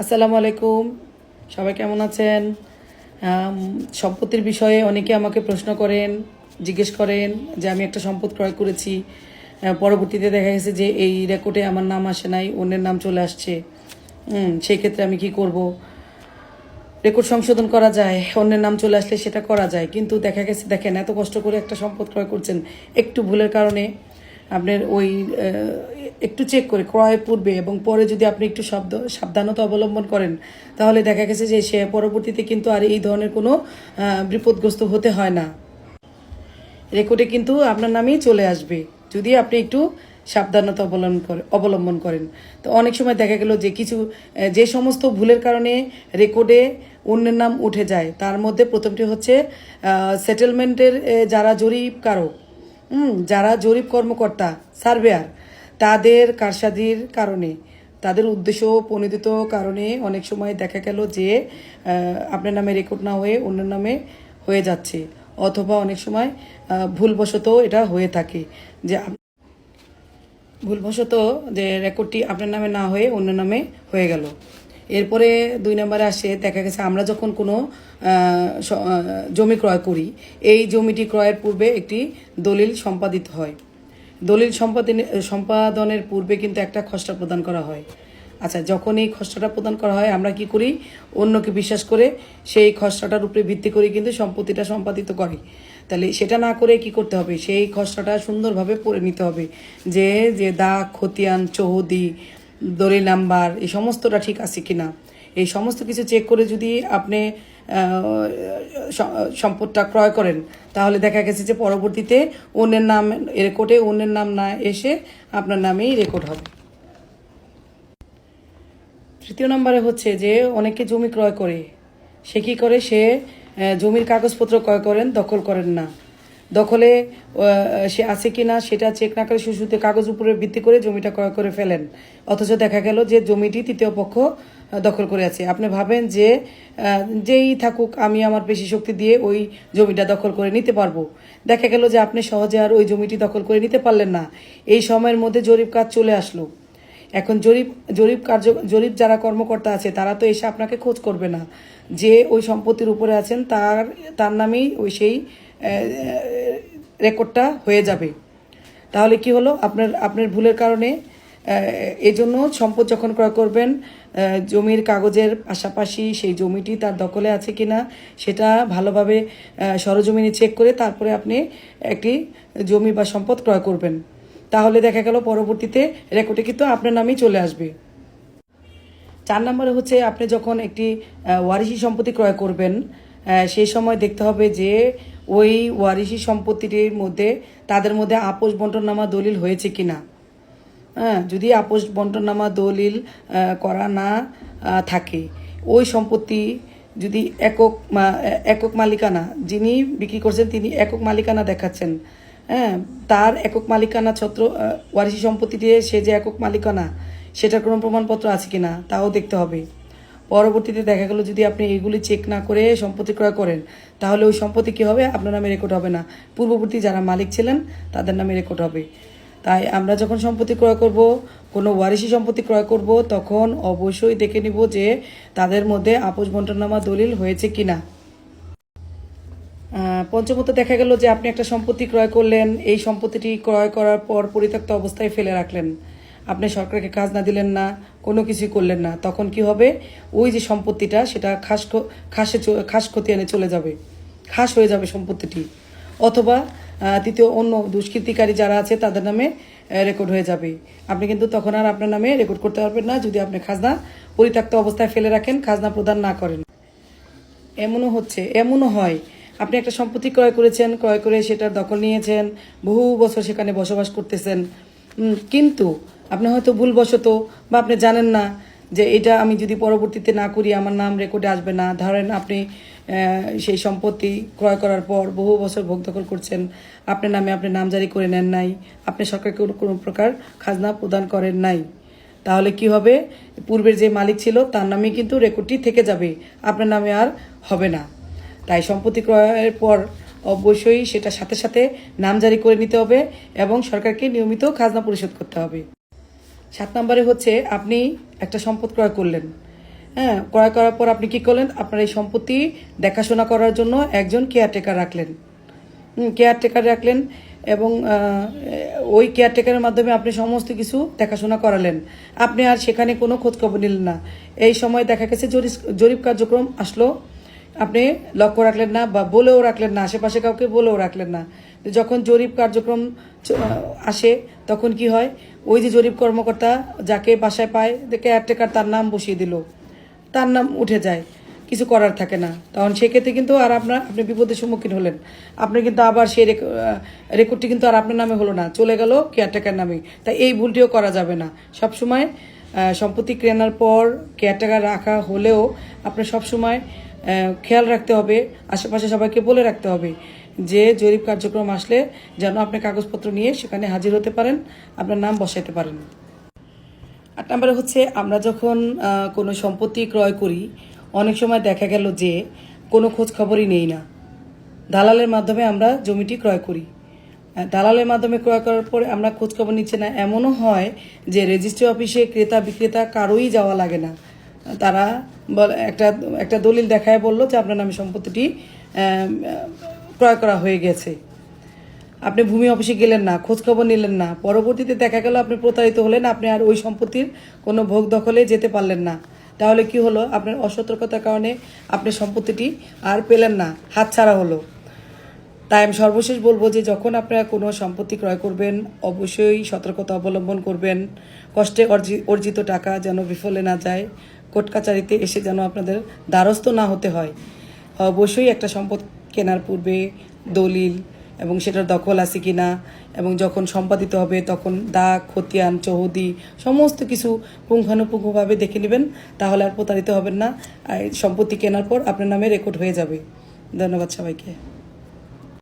আসসালামু আলাইকুম। সবাই কেমন আছেন? সম্পত্তির বিষয়ে অনেকে আমাকে প্রশ্ন করেন, জিজ্ঞেস করেন যে আমি একটা সম্পদ ক্রয় করেছি। পরবর্তীতে দেখা গেছে যে এই রেকর্ডে আমার নাম আসে নাই, অন্যের নাম চলে আসছে। সেই ক্ষেত্রে আমি কি করব? রেকর্ড সংশোধন করা যায়, অন্যের নাম চলে আসলে সেটা করা যায়। কিন্তু দেখা গেছে, দেখেন, এত কষ্ট করে একটা সম্পদ ক্রয় করছেন, একটু ভুলের কারণে আপনার ওই একটু চেক করে ক্রয়ের পূর্বে এবং পরে যদি আপনি একটু শব্দ, সাবধানতা অবলম্বন করেন, তাহলে দেখা গেছে যে সে পরবর্তীতে কিন্তু আর এই ধরনের কোনো বিপদগ্রস্ত হতে হয় না। রেকর্ডে কিন্তু আপনার নামেই চলে আসবে। যদি আপনি একটু সাবধানতা অবলম্বন করে, অবলম্বন করেন। তো অনেক সময় দেখা গেল যে কিছু যে সমস্ত ভুলের কারণে রেকর্ডে অন্যের নাম উঠে যায়, তার মধ্যে প্রথমটি হচ্ছে সেটেলমেন্টের যারা জরিপকারক যারা জরিপ কর্মকর্তা, সার্ভেয়ার, তাদের কারসাদির কারণে। তাদের উদ্দেশ্য প্রণোদিত কারণে অনেক সময় দেখা গেল যে আপনার নামে রেকর্ড না হয়ে অন্যের নামে হয়ে যাচ্ছে। অথবা অনেক সময় ভুলবশত এটা হয়ে থাকে যে ভুলবশত যে রেকর্ডটি আপনার নামে না হয়ে অন্য নামে হয়ে গেল। এরপরে দুই নম্বরে আসে, দেখা গেছে আমরা যখন কোনো জমি ক্রয় করি, এই জমিটি ক্রয়ের পূর্বে একটি দলিল সম্পাদিত হয়। দলিল সম্পাদন সম্পাদনের পূর্বে কিন্তু একটা খসড়া প্রদান করা হয়। আচ্ছা যখন এই খসড়াটা প্রদান করা হয়, আমরা কি করি? অন্যকে বিশ্বাস করে সেই খসড়াটার উপরে ভিত্তি করে কিন্তু সম্পত্তিটা সম্পাদিত করি। তাহলে সেটা না করে কি করতে হবে? সেই খসড়াটা সুন্দরভাবে পড়ে নিতে হবে। যে যে দাগ, খতিয়ান, চৌহদি দলিল নাম্বার, এই সমস্তটা ঠিক আছে কিনা? এই সমস্ত কিছু চেক করে যদি আপনি সম্পদটা ক্রয় করেন, তাহলে দেখা গেছে যে পরবর্তীতে অন্যের নাম রেকর্ডে অন্যের নাম না এসে আপনার নামেই রেকর্ড হবে। তৃতীয় নম্বরে হচ্ছে যে অনেকে জমি ক্রয় করে, সে কি করে? সে জমির কাগজপত্র ক্রয় করেন, দখল করেন না। দখলে সে আছে কি না সেটা চেক না করে শুধু কাগজ উপরে ভিত্তি করে জমিটা ক্রয় করে ফেলেন। অথচ দেখা গেল যে জমিটি তৃতীয় পক্ষ দখল করে আছে। আপনি ভাবেন যে যেই থাকুক, আমি আমার পেশি শক্তি দিয়ে ওই জমিটা দখল করে নিতে পারব। দেখা গেল যে আপনি সহজে আর ওই জমিটি দখল করে নিতে পারলেন না। এই সময়ের মধ্যে জরিপ কাজ চলে আসলো। এখন জরিপ জরিপ কার্য, জরিপ যারা কর্মকর্তা আছে, তারা তো এসে আপনাকে খোঁজ করবে না। যে ওই সম্পত্তির উপরে আছেন, তার তার নামেই ওই সেই রেকর্ডটা হয়ে যাবে। তাহলে কি হলো? আপনার আপনার ভুলের কারণে এই জন্য সম্পদ যখন ক্রয় করবেন জমির কাগজের পাশাপাশি সেই জমিটি তার দখলে আছে কি না সেটা ভালোভাবে সরজমিনে চেক করে তারপরে আপনি একটি জমি বা সম্পদ ক্রয় করবেন। তাহলে দেখা গেল পরবর্তীতে রেকর্ডে কিন্তু আপনার নামেই চলে আসবে। চার নম্বরে হচ্ছে আপনি যখন একটি ওয়ারিশি সম্পত্তি ক্রয় করবেন সেই সময় দেখতে হবে যে ওই ওয়ারিশি সম্পত্তিটির মধ্যে, তাদের মধ্যে আপোষ বন্টননামা দলিল হয়েছে কিনা? হ্যাঁ যদি আপোষ বন্টননামা দলিল করা না থাকে, ওই সম্পত্তি যদি একক একক মালিকানা, যিনি বিক্রি করছেন তিনি একক মালিকানা দেখাচ্ছেন। হ্যাঁ তার একক মালিকানা ছত্র ওয়ারিশি সম্পত্তিতে সে যে একক মালিকানা, সেটার কোনো প্রমাণপত্র আছে কিনা, তাও দেখতে হবে। পরবর্তীতে দেখা গেল যদি আপনি এগুলি চেক না করে সম্পত্তি ক্রয় করেন তাহলে ওই সম্পত্তি কী হবে? আপনার নামে রেকর্ড হবে না। পূর্ববর্তী যারা মালিক ছিলেন তাদের নামে রেকর্ড হবে। তাই আমরা যখন সম্পত্তি ক্রয় করব কোনো ওয়ারিশি সম্পত্তি ক্রয় করব তখন অবশ্যই দেখে নিব যে তাদের মধ্যে আপোষ বন্টননামা দলিল হয়েছে কিনা। আহ, পঞ্চমত দেখা গেল যে আপনি একটা সম্পত্তি ক্রয় করলেন এই সম্পত্তিটি ক্রয় করার পর পরিত্যক্ত অবস্থায় ফেলে রাখলেন। আপনি সরকারকে কাজ না দিলেন না, কোনো কিছুই করলেন না, তখন কি হবে? ওই যে সম্পত্তিটা, সেটা খাস খাসে খাস খতিয়ানে চলে যাবে। খাস হয়ে যাবে সম্পত্তিটি। অথবা তৃতীয় অন্য দুষ্কৃতিকারী যারা আছে, তাদের নামে রেকর্ড হয়ে যাবে। আপনি কিন্তু তখন আর আপনার নামে রেকর্ড করতে পারবেন না, যদি আপনি খাজনা পরিত্যক্ত অবস্থায় ফেলে রাখেন, খাজনা প্রদান না করেন। এমনও হচ্ছে, এমনও হয়। আপনি একটা সম্পত্তি ক্রয় করেছেন, ক্রয় করে সেটার দখল নিয়েছেন, বহু বছর সেখানে বসবাস করতেছেন। কিন্তু আপনি হয়তো ভুলবশত বা আপনি জানেন না যে এটা আমি যদি পরবর্তীতে না করি, আমার নাম রেকর্ডে আসবে না। ধরেন আপনি সেই সম্পত্তি ক্রয় করার পর বহু বছর ভোগ দখল করছেন, আপনার নামে আপনি নামজারি করে নেন নাই, আপনি সরকারকে কোনো- প্রকার খাজনা প্রদান করেন নাই, তাহলে কি হবে? পূর্বের যে মালিক ছিল, তার নামে কিন্তু রেকর্ডটি থেকে যাবে, আপনার নামে আর হবে না। তাই সম্পত্তি ক্রয়ের পর অবশ্যই সেটা সাথে সাথে নামজারি করে নিতে হবে এবং সরকারকে নিয়মিত খাজনা পরিশোধ করতে হবে। সাত নম্বরে হচ্ছে আপনি একটা সম্পদ ক্রয় করলেন। হ্যাঁ ক্রয় করার পর আপনি কি করলেন? আপনার এই সম্পত্তি দেখাশোনা করার জন্য একজন কেয়ারটেকার রাখলেন। কেয়ারটেকার রাখলেন এবং ওই কেয়ারটেকারের মাধ্যমে আপনি সমস্ত কিছু দেখাশোনা করালেন। আপনি আর সেখানে কোনো খোঁজখবর নিলেন না। এই সময় দেখা গেছে জরিপ জরিপ কার্যক্রম আসলো। আপনি লক্ষ্য রাখলেন না বা বলেও রাখলেন না, আশেপাশে কাউকে বলেও রাখলেন না যখন জরিপ কার্যক্রম আসে, তখন কি হয়? ওই যে জরিপ কর্মকর্তা যাকে বাসায় পায় কেয়ারটেকার তার নাম বসিয়ে দিল, তার নাম উঠে যায়, কিছু করার থাকে না। তখন সেক্ষেত্রে কিন্তু আর আপনার, আপনি বিপদের সম্মুখীন হলেন। আপনি কিন্তু আবার সেই রেক- রেকর্ডটি কিন্তু আর আপনার নামে হলো না, চলে গেল কেয়ারটেকার নামে। তাই এই ভুলটিও করা যাবে না। সবসময় সম্পত্তি কেনার পর কেয়ারটেকার রাখা হলেও আপনার সবসময় খেয়াল রাখতে হবে, আশেপাশে সবাইকে বলে রাখতে হবে যে জরিপ কার্যক্রম আসলে যেন আপনি কাগজপত্র নিয়ে সেখানে হাজির হতে পারেন, আপনার নাম বসাইতে পারেন। আট নম্বরে হচ্ছে, আমরা যখন কোনো সম্পত্তি ক্রয় করি, অনেক সময় দেখা গেল যে কোনো খোঁজ খবরই নেই না। দালালের মাধ্যমে আমরা জমিটি ক্রয় করি। দালালের মাধ্যমে ক্রয় করার পরে আমরা খোঁজ খবর নিচ্ছে না। এমনও হয় যে রেজিস্ট্রি অফিসে ক্রেতা বিক্রেতা কারোই যাওয়া লাগে না। তারা একটা একটা দলিল দেখায় বলল যে আপনার নামে সম্পত্তিটি ক্রয় করা হয়ে গেছে। আপনি ভূমি অফিসে গেলেন না, খোঁজখবর নিলেন না। পরবর্তীতে দেখা গেল আপনি প্রতারিত হলেন, আপনি আর ওই সম্পত্তির কোনো ভোগ দখলে যেতে পারলেন না। তাহলে কি হলো? আপনার অসতর্কতার কারণে আপনি সম্পত্তিটি আর পেলেন না, হাতছাড়া হলো। তাই আমি সর্বশেষ বলব যে যখন আপনারা কোনো সম্পত্তি ক্রয় করবেন, অবশ্যই সতর্কতা অবলম্বন করবেন। কষ্টে অর্জি- অর্জিত টাকা যেন বিফলে না যায় কোর্ট কাচারিতে এসে যেন আপনাদের দ্বারস্থ না হতে হয়। অবশ্যই একটা সম্পদ কেনার পূর্বে দলিল এবং সেটার দখল আছে কি না এবং যখন সম্পাদিত হবে তখন দাগ, খতিয়ান, চৌহদি সমস্ত কিছু পুঙ্খানুপুঙ্খভাবে দেখে নেবেন, তাহলে আর প্রতারিত হবেন না। সম্পত্তি কেনার পর আপনার নামে রেকর্ড হয়ে যাবে। ধন্যবাদ সবাইকে।